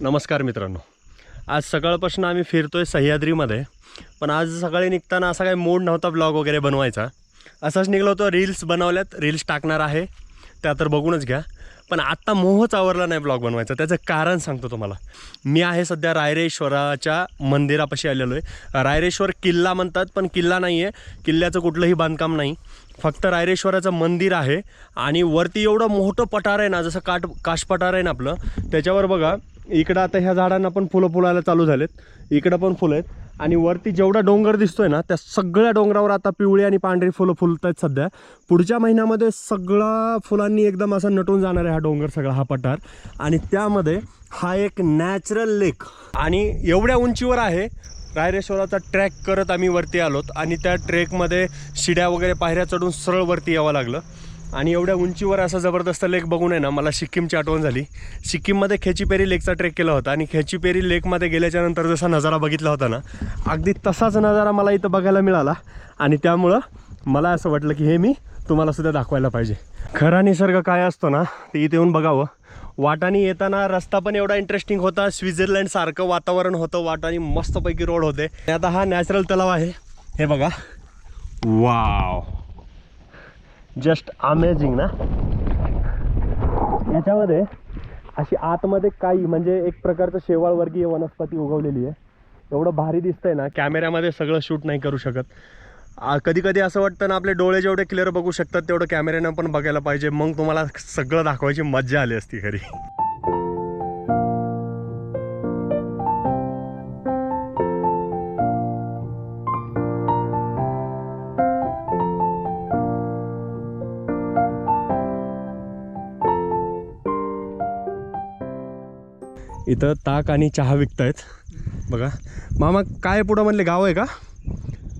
नमस्कार मित्रांनो. आज सकाळपासून आम्ही फिरतोय सह्याद्रीमध्ये पण आज सकाळी निघताना असा काही मूड नव्हता ब्लॉग वगैरे बनवायचा. असंच निघलो होतो रील्स बनवल्यात रील्स टाकणार आहे त्या तर बघूनच घ्या. पण आत्ता मोहच आवरला नाही ब्लॉग बनवायचा त्याचं कारण सांगतो तुम्हाला. मी आहे सध्या रायरेश्वराच्या मंदिरापाशी आलेलो आहे. रायरेश्वर किल्ला म्हणतात पण किल्ला नाही आहे किल्ल्याचं कुठलंही बांधकाम नाही. फक्त रायरेश्वराचं मंदिर आहे आणि वरती एवढं मोठं पठार आहे ना जसं काठ काश पठार आहे ना आपलं त्याच्यावर बघा इकडं आता ह्या झाडांना पण फुलं फुलायला चालू झालेत. इकडं पण फुलं आहेत. आणि वरती जेवढा डोंगर दिसतोय ना त्या सगळ्या डोंगरावर आता पिवळी आणि पांढरी फुलं फुलत आहेत सध्या. पुढच्या महिन्यामध्ये सगळा फुलांनी एकदम असा नटून जाणार आहे हा डोंगर सगळा हा पठार. आणि त्यामध्ये हा एक नॅचरल लेक आणि एवढ्या उंचीवर आहे. रायरेश्वराचा ट्रॅक करत आम्ही वरती आलोत. आणि त्या ट्रेकमध्ये शिड्या वगैरे पायऱ्या चढून सरळ वरती यावं लागलं. आणि एवढ्या उंचीवर असा जबरदस्त लेक बघून आहे ना मला सिक्कीमची आठवण झाली. सिक्कीममध्ये खेचीपेरी लेकचा ट्रेक केला होता आणि खेचीपेरी लेकमध्ये गेल्याच्यानंतर जसा नजारा बघितला होता ना अगदी तसाच नजारा मला इथं बघायला मिळाला. आणि त्यामुळं मला असं वाटलं की हे मी तुम्हाला सुद्धा दाखवायला पाहिजे. खरा निसर्ग काय असतो ना ते इथे येऊन बघावं. वाटाने येताना रस्ता पण एवढा इंटरेस्टिंग होता. स्वित्झर्लंड सारखं वातावरण होतं वाटाने मस्तपैकी रोड होते. आता हा नॅचरल तलाव आहे. हे बघा. वाव जस्ट अमेझिंग ना? याच्यामध्ये अशी आतमध्ये काही म्हणजे एक प्रकारचं शेवाळवर्गीय वनस्पती उगवलेली आहे. एवढं भारी दिसतंय ना कॅमेऱ्यामध्ये सगळं शूट नाही करू शकत. कधी कधी असं वाटतं ना आपले डोळे जेवढे क्लिअर बघू शकतात तेवढं कॅमेऱ्यानं पण बघायला पाहिजे. मग तुम्हाला सगळं दाखवायची मज्जा आली असती खरी. इथं ताक आणि चहा विकतायत. बघा. मामा काय पुढं म्हणले? गाव आहे का?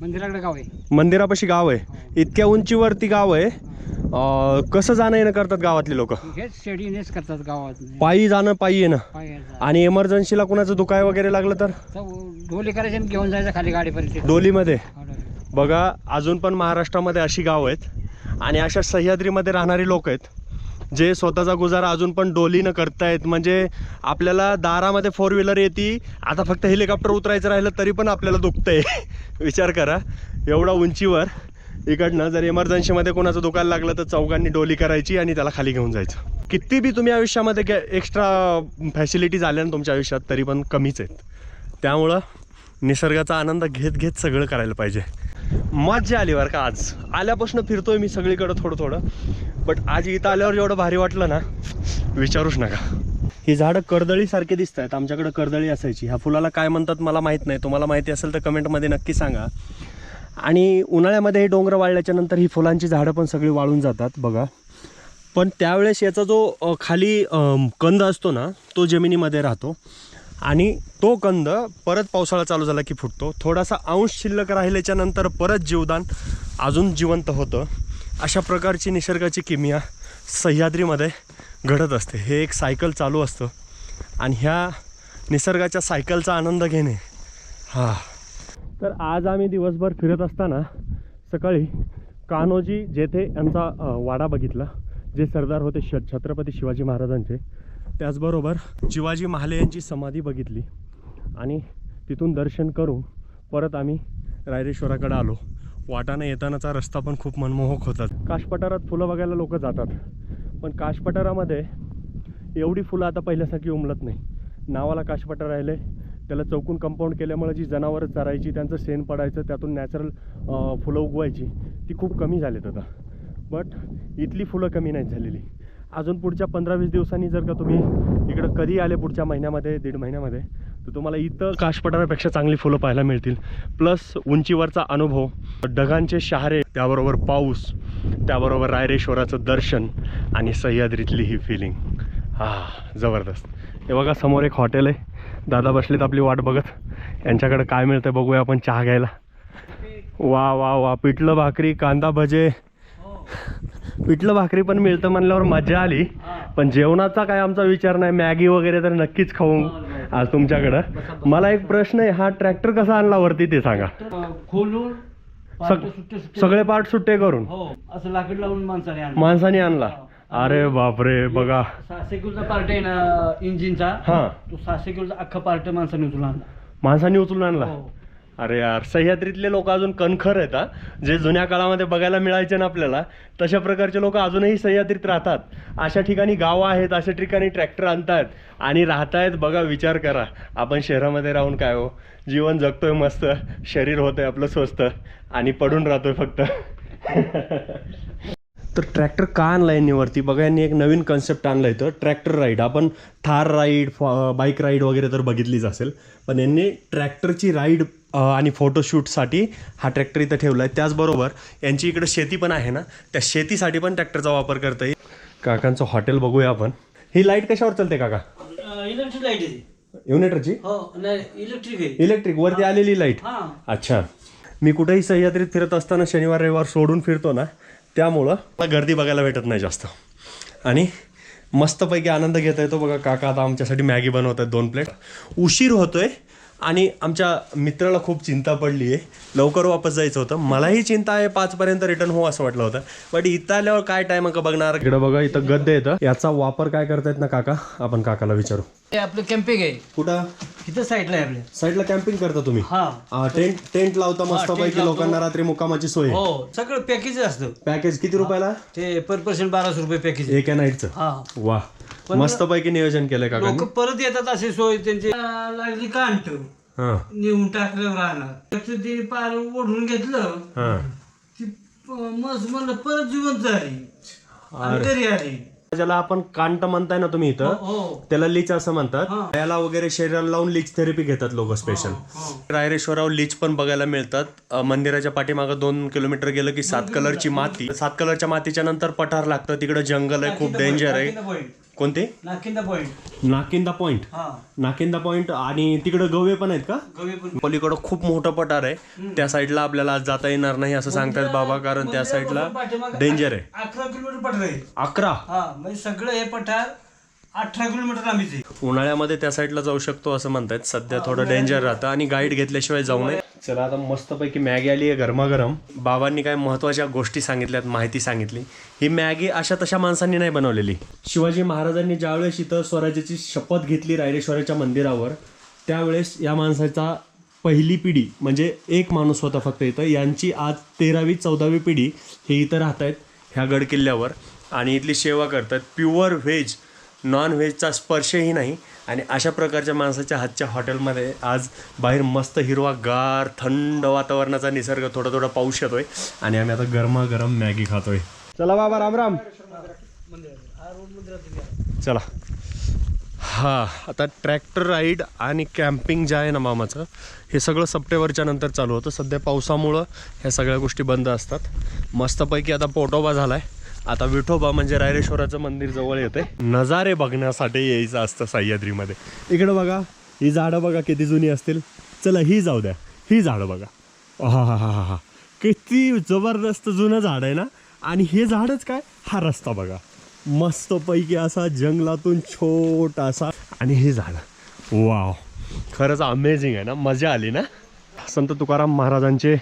मंदिराकडे गाव आहे. मंदिरापाशी गाव आहे. इतक्या उंचीवरती गाव आहे. अं, कसं जाणं येणं करतात गावातले लोक? हेच शेडीनेच करतात गावात पायी जाणं पायी येणं. पायाचा. आणि इमर्जन्सीला कुणाचं दुखाय वगैरे लागलं तर? तर ढोली करायचे आणि घेऊन जायचं खाली गाडीपर्यंत. डोलीमध्ये. हो, डोली. बघा अजून पण महाराष्ट्रामध्ये अशी गाव आहेत. आणि अशा सह्याद्रीमध्ये राहणारी लोक आहेत. जे स्वतःचा गुजारा अजून पण डोलीनं करतायत म्हणजे आपल्याला दारामध्ये फोर व्हीलर येते आता फक्त हेलिकॉप्टर उतरायचं राहिलं तरी पण आपल्याला दुखतंय. विचार करा एवढा उंचीवर इकडनं जर इमर्जन्सीमध्ये कोणाचं दुखायला लागलं तर चौघांनी डोली करायची आणि त्याला खाली घेऊन जायचं. किती बी तुम्ही आयुष्यामध्ये एक्स्ट्रा फॅसिलिटीज आल्या ना तुमच्या आयुष्यात तरी पण कमीच आहेत. त्यामुळं निसर्गाचा आनंद घेत घेत सगळं करायला पाहिजे. मज्जा आली बरं का आज. आल्यापासून फिरतोय मी सगळीकडं थोडं थोडं. बट आज इथं आल्यावर जेवढं भारी वाटलं ना विचारूच नका. ही झाडं कर्दळीसारखे दिसत आहेत आमच्याकडं कर्दळी असायची. ह्या फुलाला काय म्हणतात मला माहीत नाही. तुम्हाला माहिती असेल तर कमेंटमध्ये नक्की सांगा. आणि उन्हाळ्यामध्ये हे डोंगर वाळल्याच्या नंतर ही फुलांची झाडं पण सगळी वाळून जातात बघा. पण त्यावेळेस याचा जो खाली कंद असतो ना तो जमिनीमध्ये राहतो. आणि तो कंद परत पावसाळा चालू झाला की फुटतो. थोडासा अंश शिल्लक राहिल्याच्या नंतर परत जीवदान अजून जिवंत होतं. अशा प्रकारची निसर्गाची किमिया सह्याद्रीमध्ये घडत असते. हे एक सायकल चालू असतं. आणि ह्या निसर्गाच्या सायकलचा आनंद घेणे हा. तर आज आम्ही दिवसभर फिरत असताना सकाळी कान्होजी जेथे यांचा वाडा बघितला जे सरदार होते श छत्रपती शिवाजी महाराजांचे त्याचबरोबर शिवाजी महाले यांची समाधी बघितली. आणि तिथून दर्शन करून परत आम्ही रायरेश्वराकडे आलो. वाटाने येतानाचा रस्ता पण खूप मनमोहक होतात काशपठारात फुलं बघायला लोक जातात. पण काशपठारामध्ये एवढी फुलं आता पहिल्यासारखी उमलत नाही. नावाला काशपठार राहिले. त्याला चौकून कंपाऊंड केल्यामुळे जी जनावरं चरायची त्यांचं शेण पडायचं त्यातून नॅचरल फुलं उगवायची ती खूप कमी झालीत आता. बट इथली फुलं कमी नाहीत झालेली. अजून पुढच्या पंधरा वीस दिवसांनी जर का तुम्ही इकडं कधी आले पुढच्या महिन्यामध्ये दीड महिन्यामध्ये तर तुम्हाला इथं काशपठारापेक्षा चांगली फुलं पाहायला मिळतील. प्लस उंचीवरचा अनुभव ढगांचे शहारे त्याबरोबर पाऊस त्याबरोबर रायरेश्वराचं दर्शन आणि सह्याद्रीतली ही फिलिंग हा जबरदस्त. हे बघा समोर एक हॉटेल आहे. दादा बसलेत आपली वाट बघत. यांच्याकडे काय मिळतं बघूया आपण चहा घ्यायला. वा वा वा. पिठलं भाकरी कांदा भजे. पिठलं भाकरी पण मिळतं म्हणल्यावर मजा आली. पण जेवणाचा काय आमचा विचार नाही. मॅगी वगैरे तर नक्कीच खाऊ. आज तुमच्याकडं. मला एक प्रश्न आहे हा ट्रॅक्टर कसा आणला वरती ते सांगा. खोलून सग- सगळे पार्ट सुट्टे करून. हो असं लाकड लावून माणसाने आणलं. माणसाने आणला. अरे बापरे बघा. सहाशे किलोचा पार्ट आहे ना इंजिनचा. हा. तो सहाशे किलोचा अख्खा पार्ट माणसाने उचलून आणला. माणसांनी उचलून आणला. हो. अरे यार सह्याद्रीतले लोक अजून कणखर आहेत हा. जे जुन्या काळामध्ये बघायला मिळायचे ना आपल्याला तशा प्रकारचे लोक अजूनही सह्याद्रीत राहतात. अशा ठिकाणी गावं आहेत अशा ठिकाणी ट्रॅक्टर आणतात आणि राहतायत बघा विचार करा. आपण शहरामध्ये राहून काय हो? जीवन जगतोय मस्त शरीर होतंय आपलं स्वस्त आणि पडून राहतोय फक्त. तर ट्रॅक्टर का आणला यांनीवरती? बघा यांनी एक नवीन कन्सेप्ट आणला इथं ट्रॅक्टर राईड आपण थार राईड बाईक राईड वगैरे तर बघितलीच असेल पण यांनी ट्रॅक्टरची राईड आणि फोटोशूटसाठी हा ट्रॅक्टर इथं ठेवला आहे. त्याचबरोबर यांची इकडे शेती पण आहे ना त्या शेतीसाठी पण ट्रॅक्टरचा वापर करता येईल काकांचं हॉटेल बघूया आपण. ही लाइट कशावर चालते काका? इलेक्ट्रिक लाइट आहे युनिटरची? हो नाही इलेक्ट्रिक आहे. इलेक्ट्रिक वरती आलेली लाइट हा. अच्छा. मी कुठेही सह्याद्रीत फिरत असताना शनिवार रविवार सोडून फिरतो ना त्यामुळं मला गर्दी बघायला भेटत नाही जास्त. आणि मस्तपैकी आनंद घेता येतो बघा काका आता आमच्यासाठी मॅगी बनवत आहेत दोन प्लेट. उशीर होतोय आणि आमच्या मित्राला खूप चिंता पडली आहे लवकर वापस जायचं होतं. मलाही चिंता आहे पाचपर्यंत रिटर्न हो असं वाटलं होतं. बट इथं आल्यावर काय टाईम का बघणार? इकडे बघा इथं गद्दे येतं याचा वापर काय करतायत ना काका? आपण काकाला विचारू. हे आपलं कॅम्पिंग आहे. कुठं? इथं साईडला आहे आपल्या. साईडला कॅम्पिंग करता तुम्ही? हा. टेंट टेंट लावता मस्तपैकी लावतो. लोकांना रात्री मुक्कामाची सोय. हो सगळं पॅकेज असतं. पॅकेज किती रुपयाला? ते पर पर्सन बाराशे रुपये पॅकेज एका नाईटचं हा. वा. मस्त पैकी नियोजन केलंय लोक परत येतात अशी सोय त्यांची. आ, लागली कांट. हा. नेऊन टाकलं राहणार त्याचं ते पार ओढून घेतलं. हा. ती प- मस्त म्हणलं परत जिवंत झाली. आणि घरी आली. ज्याला आपण कांट म्हणताय ना तुम्ही इथं हो त्याला लीच असं म्हणतात. हा. याला वगैरे शरीराला लावून लीच थेरपी घेतात लोक स्पेशल हो. रायरेश्वरावर लीच पण बघायला मिळतात. अ, मंदिराच्या पाठीमागं दोन किलोमीटर गेलं की सात कलरची माती. सात कलरच्या मातीच्या नंतर पठार लागतं. तिकडे जंगल आहे खूप डेंजर आहे. कोणते? Nakinda point Nakinda point. हा. नाकिंदा पॉइंट आणि तिकडे गवे पण आहेत का? गवी पण. पलीकडं खूप मोठं पठार आहे. त्या साईडला आपल्याला आज जाता येणार नाही असं सांगतायत बाबा कारण त्या साईडला डेंजर आहे. अकरा किलोमीटर पठार आहे. अकरा? हा म्हणजे सगळं हे पठार अठरा किलोमीटर लांबीच आहे उन्हाळ्यामध्ये त्या साईडला जाऊ शकतो असं म्हणतायत. सध्या थोडं डेंजर राहतं आणि गाईड घेतल्याशिवाय जाऊ नये. चला आता मस्तपैकी मॅगी आली आहे गरमागरम. बाबांनी काय महत्त्वाच्या गोष्टी सांगितल्यात माहिती सांगितली. ही मॅगी अशा तशा माणसांनी नाही बनवलेली. शिवाजी महाराजांनी ज्यावेळेस इथं स्वराज्याची शपथ घेतली रायरेश्वराच्या मंदिरावर त्यावेळेस या माणसाचा पहिली पिढी म्हणजे एक माणूस होता फक्त इथं यांची आज तेरावी चौदावी पिढी हे इथं राहत आहेत ह्या गड किल्ल्यावर आणि इथली सेवा करतात प्युअर व्हेज नॉन व्हेजचा स्पर्शही नाही. आणि अशा प्रकारच्या माणसाच्या हातच्या हॉटेलमध्ये आज बाहेर मस्त हिरवा गार थंड वातावरणाचा निसर्ग थोडा थोडा पाऊस येतोय. आणि आम्ही आता गरमागरम मॅगी खातोय. चला बाबा राम राम. चला. हा आता ट्रॅक्टर राईड आणि कॅम्पिंग जे आहे ना मामाचं हे सगळं सप्टेंबरच्या नंतर चालू होतं. सध्या पावसामुळं ह्या सगळ्या गोष्टी बंद असतात. मस्तपैकी आता पोटोबा झाला आहे आता विठोबा म्हणजे रायरेश्वराचं मंदिर जवळ येते नजारे बघण्यासाठी यायचं असतं सह्याद्रीमध्ये. इकडं बघा ही झाडं बघा किती जुनी असतील. चला ही जाऊ द्या. ही झाडं बघा. हा हा हा हा हा किती जबरदस्त जुनं झाड आहे ना? आणि हे झाडच काय? हा रस्ता बघा. मस्तपैकी असा जंगलातून छोटासा. आणि हे झाड. वाव. खरंच अमेझिंग आहे ना? मजा आली ना? संत तुकाराम महाराजांचे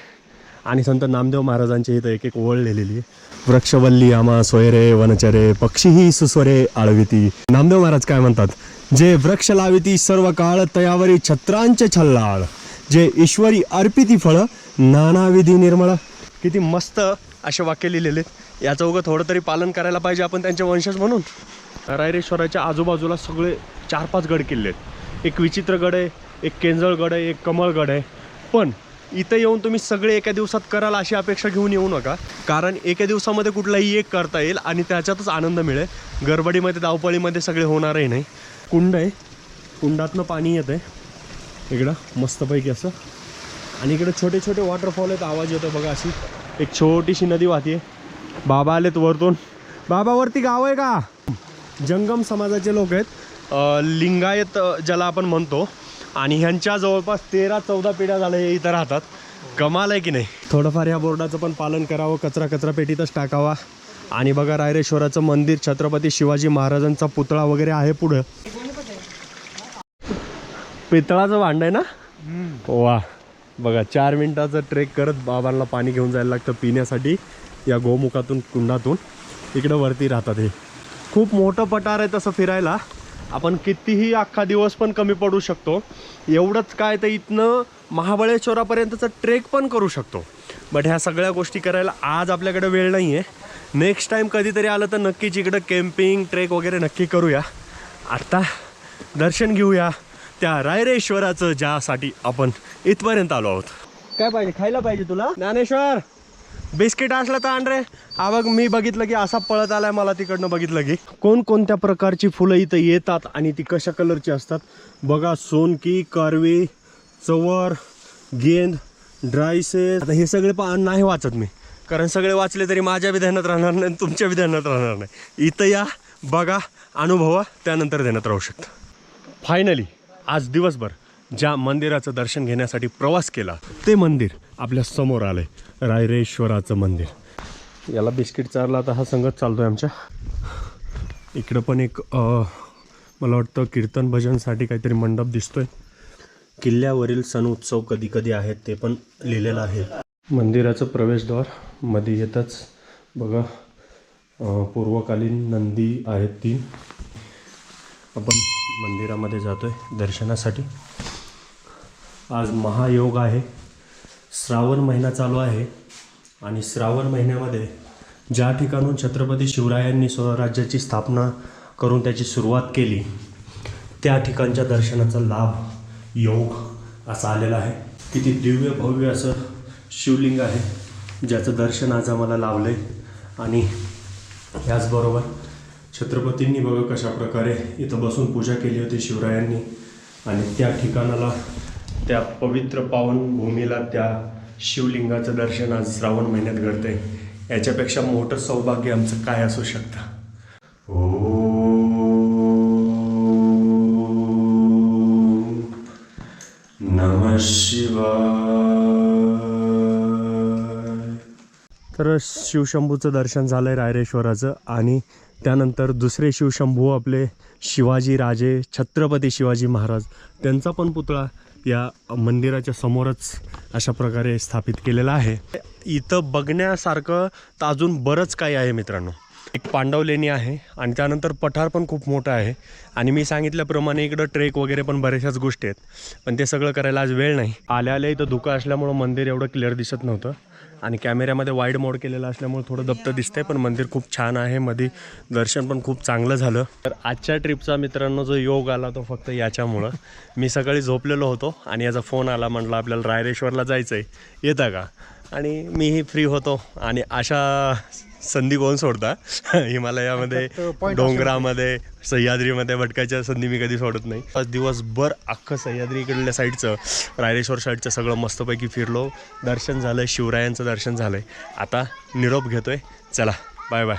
आणि संत नामदेव महाराजांची इथं एक एक ओळ लिहिलेली आहे. वृक्षवल्ली आमा सोयरे वनचरे पक्षीही सुस्वरे आळविती. नामदेव महाराज काय म्हणतात? जे वृक्ष लाविती सर्व काळ तयावरी छत्रांचे छल्लाळ. जे ईश्वरी अर्पिती फळ नानाविधी निर्मळ. किती मस्त असे वाक्य लिहिलेले आहेत. याचं उगं थोडं तरी पालन करायला पाहिजे आपण त्यांचे वंशज म्हणून. रायरेश्वराच्या आजूबाजूला सगळे चार पाच गड किल्ले आहेत. एक विचित्र गड आहे एक केंजळगड आहे एक कमळगड आहे. पण इथं येऊन तुम्ही सगळे एका दिवसात कराल अशी अपेक्षा घेऊन येऊ नका. कारण एका दिवसामध्ये कुठलाही एक करता येईल आणि त्याच्यातच आनंद मिळेल. गरबडीमध्ये धावपळीमध्ये सगळे होणारही नाही. कुंड आहे. कुंडातनं पाणी येतं आहे इकडं मस्तपैकी असं. आणि इकडे छोटे छोटे वॉटरफॉल आहेत. आवाज येतो बघा अशी. एक छोटीशी नदी वाहते बाबा आलेत वरतून. बाबावरती गाव आहे का? जंगम समाजाचे लोक आहेत. लिंगायत ज्याला आपण म्हणतो आणि ह्यांच्या जवळपास तेरा चौदा पिढ्या झाल्या हे इथं राहतात. कमाल आहे की नाही? थोडंफार ह्या बोर्डाचं पण पालन करावं कचरा कचरा पेटीतच टाकावा. आणि बघा रायरेश्वराचं मंदिर छत्रपती शिवाजी महाराजांचा पुतळा वगैरे आहे पुढं. पितळाचं भांड आहे ना? वा. बघा चार मिनिटाचं ट्रेक करत बाबांना पाणी घेऊन जायला लागतं पिण्यासाठी या गोमुखातून कुंडातून. इकडं वरती राहतात हे. खूप मोठं पठार आहे तसं फिरायला. आपण कितीही अख्खा दिवस पण कमी पडू शकतो. एवढंच काय तर इथनं महाबळेश्वरापर्यंतचा ट्रेक पण करू शकतो. बट ह्या सगळ्या गोष्टी करायला आज आपल्याकडे वेळ नाही आहे नेक्स्ट टाईम कधीतरी आलं तर नक्कीच इकडं कॅम्पिंग ट्रेक वगैरे नक्की करूया. आत्ता दर्शन घेऊया त्या रायरेश्वराचं ज्यासाठी आपण इथपर्यंत आलो आहोत. काय पाहिजे? खायला पाहिजे तुला? ज्ञानेश्वर! बिस्किट असलं तर आण रे. हा बघ मी बघितलं की असा पळत आलाय मला तिकडनं बघितलं की. कोणकोणत्या प्रकारची फुलं इथं येतात आणि ती कशा कलरची असतात? बघा सोनकी कारवी चवर गेंद ड्रायसेस आता हे सगळे पा नाही वाचत मी. कारण सगळे वाचले तरी माझ्या विधानात राहणार नाही आणि तुमच्या विधानात राहणार नाही. इथं या बघा अनुभवा त्यानंतर देण्यात राहू शकतं. फायनली आज दिवसभर ज्या मंदिराचं दर्शन घेण्यासाठी प्रवास केला ते मंदिर आपल्यासमोर आहे रायरेश्वराचं मंदिर. याला बिस्किट चारला आता हा संगत चालतो आहे आमच्या. इकडं पण एक मला वाटतं कीर्तन भजनसाठी काहीतरी मंडप दिसतोय. किल्ल्यावरील सण उत्सव कधी कधी आहेत ते पण लिहिलेलं आहे. मंदिराचं प्रवेशद्वारमध्ये येतच. बघा पूर्वकालीन नंदी आहेत तीन. आपण मंदिरामध्ये जातोय दर्शनासाठी. आज महायोग आहे. श्रावण महिना चालू आहे आणि श्रावण महिन्यामध्ये ज्या ठिकाणून छत्रपती शिवरायांनी स्वराज्याची स्थापना करून त्याची सुरुवात केली त्या ठिकाणच्या दर्शनाचा लाभ योग असा आलेला आहे. किती दिव्य भव्य असं शिवलिंग आहे ज्याचं दर्शन आज आम्हाला लाभलं आहे आणि याचबरोबर छत्रपतींनी बघा कशा प्रकारे इथं बसून पूजा केली होती शिवरायांनी. आणि त्या ठिकाणाला त्या पवित्र पावन भूमीला त्या शिवलिंगाचं दर्शन आज श्रावण महिन्यात घडतंय. याच्यापेक्षा मोठं सौभाग्य आमचं काय असू शकतं? तर शिवशंभूचं दर्शन झालं आहे रायरेश्वराचं आणि त्यानंतर दुसरे शिवशंभू आपले शिवाजी राजे छत्रपती शिवाजी महाराज त्यांचा पण पुतळा या मंदिराच्या समोरच अशा प्रकारे स्थापित केलेला आहे. इथं बघण्यासारखं तर अजून बरंच काही आहे मित्रांनो. एक पांडव लेणी आहे आणि त्यानंतर पठार पण खूप मोठं आहे. आणि मी सांगितल्याप्रमाणे इकडं ट्रेक वगैरे पण बऱ्याचशाच गोष्टी आहेत. पण ते सगळं करायला आज वेळ नाही. आल्या आल्या इथं धुकं असल्यामुळं मंदिर एवढं क्लिअर दिसत नव्हतं. आणि कॅमेऱ्यामध्ये वाईड मोड केलेला असल्यामुळे थोडं दप्त दिसतंय पण मंदिर खूप छान आहे. मध्ये दर्शन पण खूप चांगलं झालं. तर आजच्या ट्रिपचा मित्रांनो जो योग आला तो फक्त याच्यामुळं. मी सकाळी झोपलेलो होतो आणि याचा फोन आला म्हटलं आपल्याला रायरेश्वरला जायचं आहे येतं का? आणि मीही फ्री होतो आणि अशा संधी कोण सोडता? हिमालयामध्ये डोंगरामध्ये सह्याद्रीमध्ये भटकायच्या संधी मी कधी सोडत नाही. आज दिवसभर अख्खं सह्याद्री इकडल्या साईडचं रायरेश्वर साईडचं सगळं मस्तपैकी फिरलो. दर्शन झालं शिवरायांचं दर्शन झालं आता निरोप घेतोय. चला बाय बाय